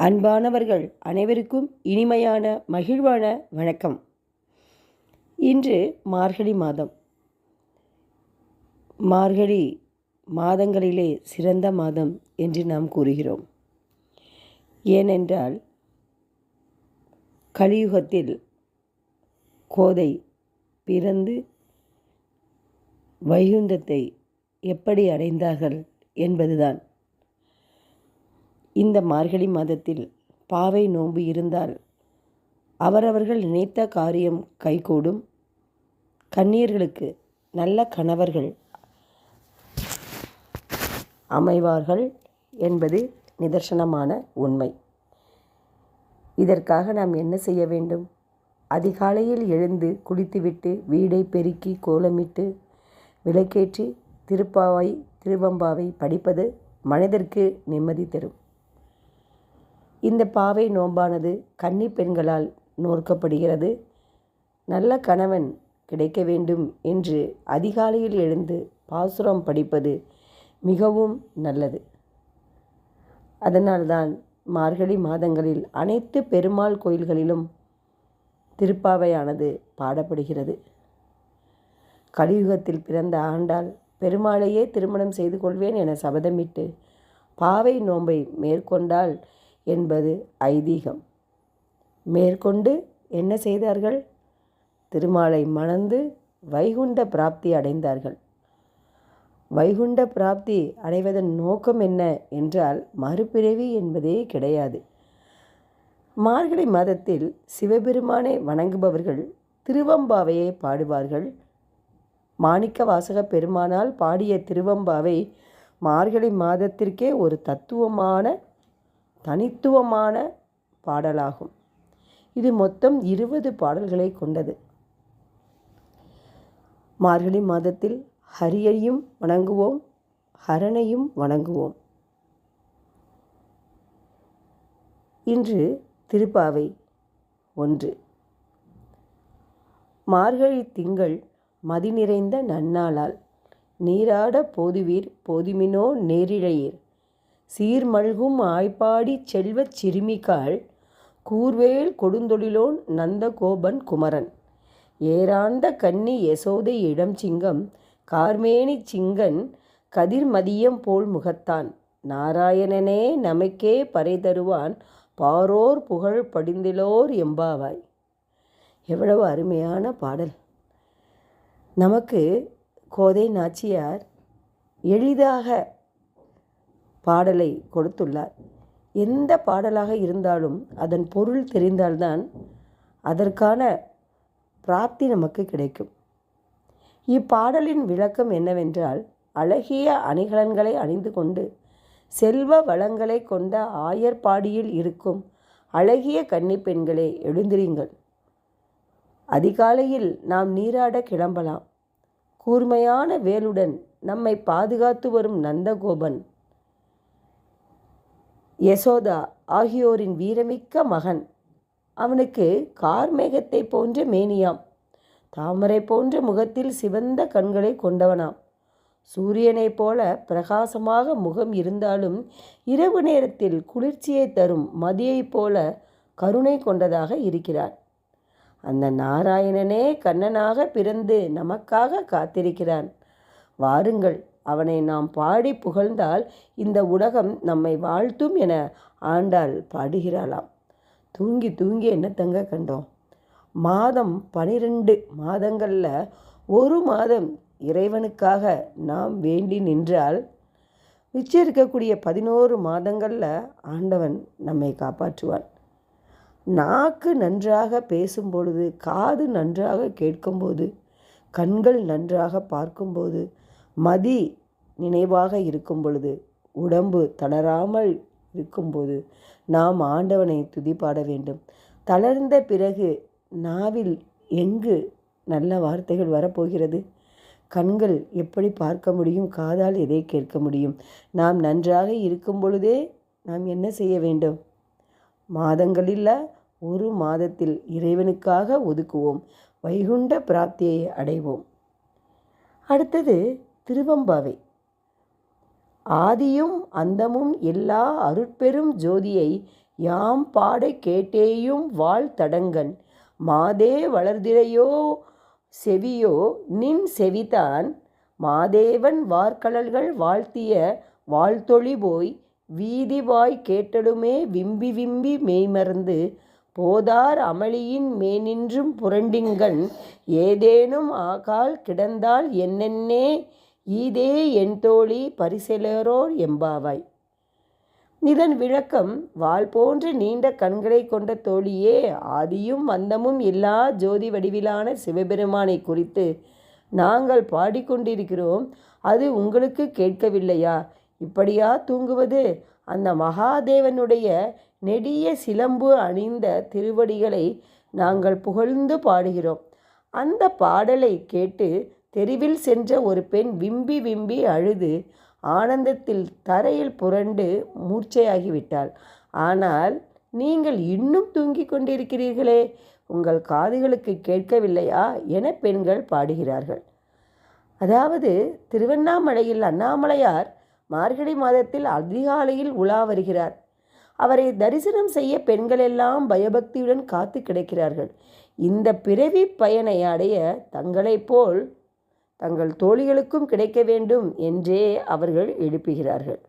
அன்பானவர்கள் அனைவருக்கும் இனிமையான மகிழ்வான வணக்கம். இன்று மார்கழி மாதம். மார்கழி மாதங்களிலே சிறந்த மாதம் என்று நாம் கூறுகிறோம். ஏனென்றால் கலியுகத்தில் கோதை பிறந்து வைகுந்தத்தை எப்படி அடைந்தார்கள் என்பதுதான். இந்த மார்கழி மாதத்தில் பாவை நோன்பு இருந்தால் அவரவர்கள் நினைத்த காரியம் கைகூடும். கண்ணீர்களுக்கு நல்ல கணவர்கள் அமைவார்கள் என்பது நிதர்சனமான உண்மை. இதற்காக நாம் என்ன செய்ய வேண்டும்? அதிகாலையில் எழுந்து குளித்துவிட்டு வீடை பெருக்கி கோலமிட்டு விளக்கேற்றி திருப்பாவை திருவம்பாவை படிப்பது மனதிற்கு நிம்மதி தரும். இந்த பாவை நோன்பானது கன்னி பெண்களால் நோர்க்கப்படுகிறது நல்ல கணவன் கிடைக்க வேண்டும் என்று அதிகாலையில் எழுந்து பாசுரம் படிப்பது மிகவும் நல்லது. அதனால்தான் மார்கழி மாதங்களில் அனைத்து பெருமாள் கோயில்களிலும் திருப்பாவையானது பாடப்படுகிறது. கலியுகத்தில் பிறந்த ஆண்டாள் பெருமாளையே திருமணம் செய்து கொள்வேன் என சபதமிட்டு பாவை நோன்பை மேற்கொண்டால் என்பது ஐதீகம். மேற்கொண்டு என்ன செய்தார்கள்? திருமாலை மணந்து வைகுண்ட பிராப்தி அடைந்தார்கள். வைகுண்ட பிராப்தி அடைவதன் நோக்கம் என்ன என்றால் மறுபிறவி என்பதே கிடையாது. மார்கழி மாதத்தில் சிவபெருமானை வணங்குபவர்கள் திருவம்பாவையை பாடுவார்கள். மாணிக்க வாசக பெருமானால் பாடிய திருவம்பாவை மார்கழி மாதத்திற்கே ஒரு தத்துவமான தனித்துவமான பாடலாகும். இது மொத்தம் இருபது பாடல்களை கொண்டது. மார்கழி மாதத்தில் ஹரியையும் வணங்குவோம் ஹரனையும் வணங்குவோம். இன்று திருப்பாவை ஒன்று. மார்கழி திங்கள் மதி நிறைந்த நன்னாளால் நீராட போதுவீர் போதுமினோ நேரிழையீர். சீர்மல்கும் ஆய்ப்பாடி செல்வச் சிறுமிகாள் கூர்வேல் கொடுந்தொழிலோன் நந்தகோபன் குமரன். ஏராந்த கன்னி யசோதை இடம் சிங்கம் கார்மேனி சிங்கன் கதிர்மதியம் போல் முகத்தான். நாராயணனே நமக்கே பறை தருவான் பாரோர் புகழ் படிந்திலோர் எம்பாவாய். எவ்வளவு அருமையான பாடல். நமக்கு கோதை நாச்சியார் எளிதாக பாடலை கொடுத்துள்ளார். எந்த பாடலாக இருந்தாலும் அதன் பொருள் தெரிந்தால்தான் அதற்கான பிராப்தி நமக்கு கிடைக்கும். இப்பாடலின் விளக்கம் என்னவென்றால் அழகிய அணிகலன்களை அணிந்து கொண்டு செல்வ வளங்களை கொண்ட ஆயர்பாடியில் இருக்கும் அழகிய கன்னிப்பெண்களே எழுந்திரிங்கள். அதிகாலையில் நாம் நீராட கிளம்பலாம். கூர்மையான வேலுடன் நம்மை பாதுகாத்து வரும் நந்தகோபன் யசோதா ஆகியோரின் வீரமிக்க மகன். அவனுக்கு கார்மேகத்தை போன்ற மேனியாம். தாமரை போன்ற முகத்தில் சிவந்த கண்களை கொண்டவனாம். சூரியனைப் போல பிரகாசமாக முகம் இருந்தாலும் இரவு நேரத்தில் குளிர்ச்சியை தரும் மதியைப் போல கருணை கொண்டதாக இருக்கிறான். அந்த நாராயணனே கண்ணனாக பிறந்து நமக்காக காத்திருக்கிறான். வாருங்கள் அவனை நாம் பாடி புகழ்ந்தால் இந்த உலகம் நம்மை வாழ்த்தும் என ஆண்டாள் பாடுகிறாளாம். தூங்கி தூங்கி என்னத்தங்க கண்டோம்? மாதம் பனிரெண்டு மாதங்களில் ஒரு மாதம் இறைவனுக்காக நாம் வேண்டி நின்றால் மிச்சம் இருக்கக்கூடிய பதினோரு மாதங்களில் ஆண்டவன் நம்மை காப்பாற்றுவான். நாக்கு நன்றாக பேசும் பொழுது காது நன்றாக கேட்கும்போது கண்கள் நன்றாக பார்க்கும்போது மதி நினைவாக இருக்கும் பொழுது உடம்பு தளராமல் இருக்கும்போது நாம் ஆண்டவனை துதிப்பாட வேண்டும். தளர்ந்த பிறகு நாவில் எங்கு நல்ல வார்த்தைகள் வரப்போகிறது? கண்கள் எப்படி பார்க்க முடியும்? காதால் எதை கேட்க முடியும்? நாம் நன்றாக இருக்கும் பொழுதே நாம் என்ன செய்ய வேண்டும்? மாதங்களில் ஒரு மாதத்தில் இறைவனுக்காக ஒதுக்குவோம். வைகுண்ட பிராப்தியை அடைவோம். அடுத்தது திருவம்பாவை. ஆதியும் அந்தமும் எல்லா அருட்பெரும் ஜோதியை யாம் பாட கேட்டேயும் வாழ் தடங்கன். மாதே வளர்திரையோ செவியோ நின் செவிதான். மாதேவன் வார்கழல்கள் வாழ்த்திய வாழ்த்தொழி போய் வீதிவாய் கேட்டலுமே விம்பி விம்பி மெய்மறந்து போதார் அமளியின் மேனின்றும் புரண்டிங்கண் ஏதேனும் ஆகால் கிடந்தால் என்னென்னே ஈதே என் தோழி பரிசெலரோர் எம்பாவாய். இதன் விளக்கம் வாள் போன்ற நீண்ட கண்களைக் கொண்ட தோழியே ஆதியும் வந்தமும் இல்லா ஜோதி வடிவிலான சிவபெருமானை குறித்து நாங்கள் பாடிக்கொண்டிருக்கிறோம். அது உங்களுக்கு கேட்கவில்லையா? இப்படியா தூங்குவது அந்த மகாதேவனுடைய நெடிய சிலம்பு அணிந்த திருவடிகளை நாங்கள் புகழ்ந்து பாடுகிறோம். அந்த பாடலை கேட்டு தெருவில் சென்ற ஒரு பெண் விம்பி விம்பி அழுது ஆனந்தத்தில் தரையில் புரண்டு மூர்ச்சையாகிவிட்டாள். ஆனால் நீங்கள் இன்னும் தூங்கிக் கொண்டிருக்கிறீர்களே உங்கள் காதுகளுக்கு கேட்கவில்லையா? என பெண்கள் பாடுகிறார்கள். அதாவது திருவண்ணாமலையில் அண்ணாமலையார் மார்கழி மாதத்தில் அதிகாலையில் உலா வருகிறார். அவரை தரிசனம் செய்ய பெண்கள் எல்லாம் பயபக்தியுடன் காத்து கிடக்கிறார்கள். இந்த பிறவி பயனை அடைய தங்களைப் போல் தங்கள் தோழிகளுக்கும் கிடைக்க வேண்டும் என்றே அவர்கள் எழுப்புகிறார்கள்.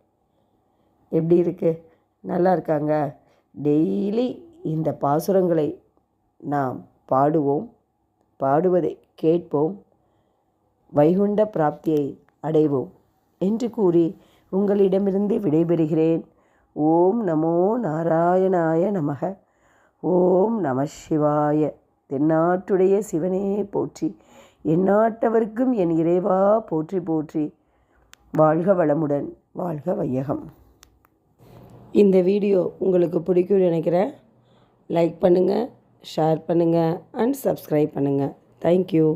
எப்படி இருக்கு? நல்லா இருக்காங்க. டெய்லி இந்த பாசுரங்களை நாம் பாடுவோம் பாடுவதை கேட்போம் வைகுண்ட பிராப்தியை அடைவோம் என்று கூறி உங்களிடமிருந்து விடைபெறுகிறேன். ஓம் நமோ நாராயணாய நமக. ஓம் நம சிவாய. தென்னாட்டுடைய சிவனே போற்றி எந்நாட்டவர்க்கும் என் இறைவா போற்றி போற்றி. வாழ்க வளமுடன் வாழ்க வையகம். இந்த வீடியோ உங்களுக்கு பிடிக்கும்னு நினைக்கிறேன். லைக் பண்ணுங்கள் ஷேர் பண்ணுங்கள் அண்ட் சப்ஸ்கிரைப் பண்ணுங்கள் தேங்க்யூ